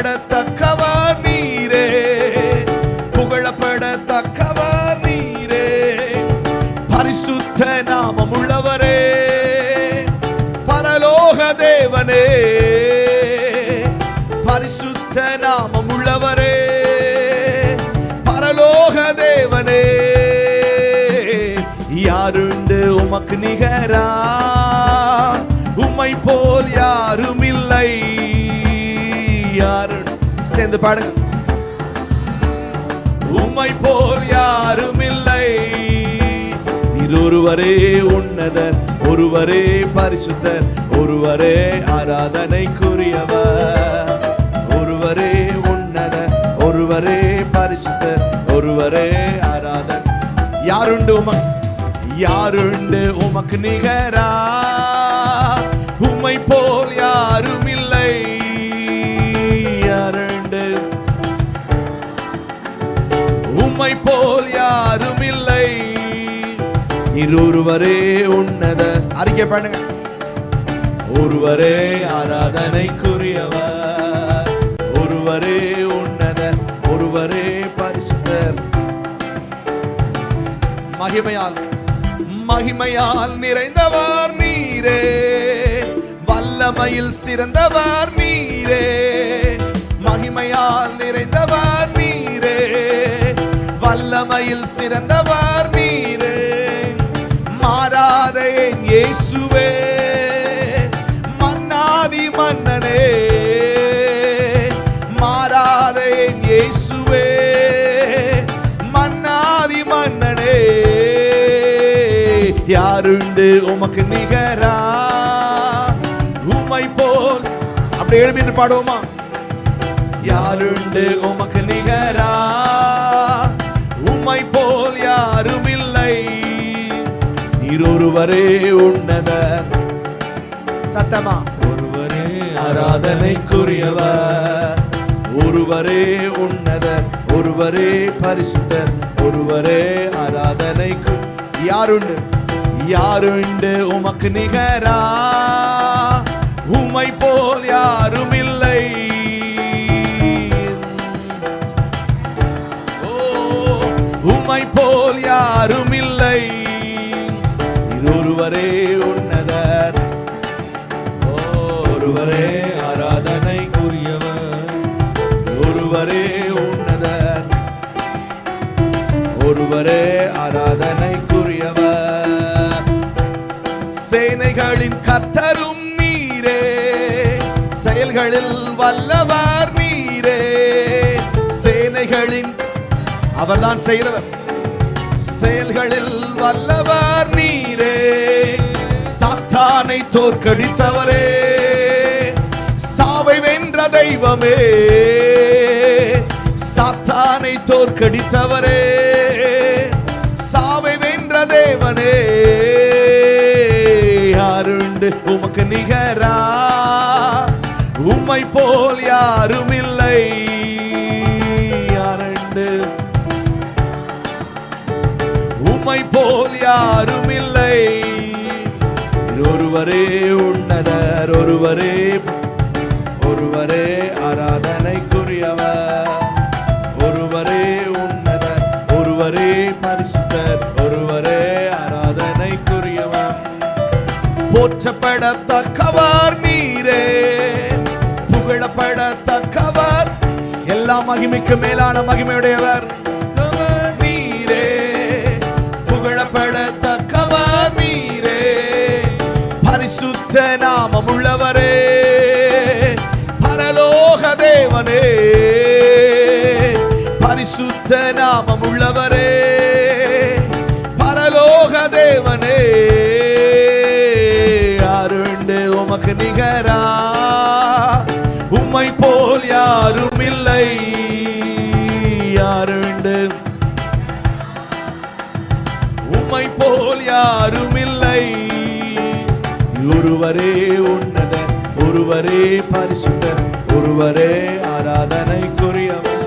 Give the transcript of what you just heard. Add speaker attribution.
Speaker 1: புகழப்படத்தக்கவா நீரே? புகழப்படத்தக்கவா நீரே? பரிசுத்த நாமம் உள்ளவரே பரலோக தேவனே பரிசுத்த நாமம் உள்ளவரே பரலோக தேவனே. யாருண்டு உமக்கு நிகரா? உம்மை போல் யாரும் பாடுங்க. உம்மை போல் யாரும் இல்லை. நீர் ஒருவரே உன்னதர் ஒருவரே பரிசுத்தர் ஒருவரே ஆராதனைக்குரியவர். ஒருவரே உன்னதர் ஒருவரே பரிசுத்தர் ஒருவரே ஆராதன். யாருண்டு உமக்கு யாருண்டு உமக்கு நிகரா? உம்மை போல் யாரும் இல்லை. இருவரே உன்னத அறிக்கை பண்ணுங்க ஒருவரே ஆராதனைக்குரியவர். ஒருவரே உன்னத ஒருவரே பரிசுத்தர். மகிமையால் மகிமையால் நிறைந்தவர் நீரே. வல்லமையில் சிறந்தவர் நீரே. மகிமையால் நிறைந்தவர் மன்னனே மாறாத என் இயேசுவே மன்னாதி மன்னனே யாருண்டு உமக்கு நிகரா? உமை போல். அப்படி எழுப்பிட்டு பாடுவோமா? யாருண்டு உமக்கு நிகரா? உம்மை போல் யாரும் இல்லை. நீர் ஒருவரே உன்னதர். சத்தமா? ஆராதனைக்குரியவர். ஒருவரே உன்னதர் ஒருவரே பரிசுத்தர் ஒருவரே ஆராதனைக்கு. யாருண்டு? யாருண்டு உமக்கு நிகரா? உமை போல் யாரும் இல்லை. உமை போல் யாரும் இல்லை. நீர் ஒருவரே உன்னதர். ஒருவரே ஒருவரே ஆராதனைக்குரியவர். சேனைகளின் கத்தரும் நீரே செயல்களில் வல்லவர் நீரே. சேனைகளின் அவர்தான் செய்கிறவர் செயல்களில் வல்லவர் நீரே. சாத்தானை தோற்கடித்தவரே சாவை வென்ற தெய்வமே. சாத்தானை தோற்கடித்தவரே. யாருண்டு உமக்கு நிகரா? உம்மை போல் யாரும் இல்லை. யாரண்டு? உம்மை போல் யாரும் இல்லை. ஒருவரே உன்னதர் ஒருவரே போற்றப்படத்தக்கவர் நீரே. புகழப்படத்தக்கவர். எல்லா மகிமைக்கு மேலான மகிமையுடையவர் நீரே. புகழப்படத்தக்கவர் நீரே. பரிசுத்த நாமம் உள்ளவரே பரலோக தேவனே. பரிசுத்த நாமம் உள்ளவரே பரலோக தேவனே. உமக்கு நிகரா? உம்மை போல் யாரும் இல்லை. யாருண்டு உம்மை போல் யாரும் இல்லை. ஒருவரே உன்னதர் ஒருவரே பரிசுத்தர் ஒருவரே ஆராதனைக்குரியவர்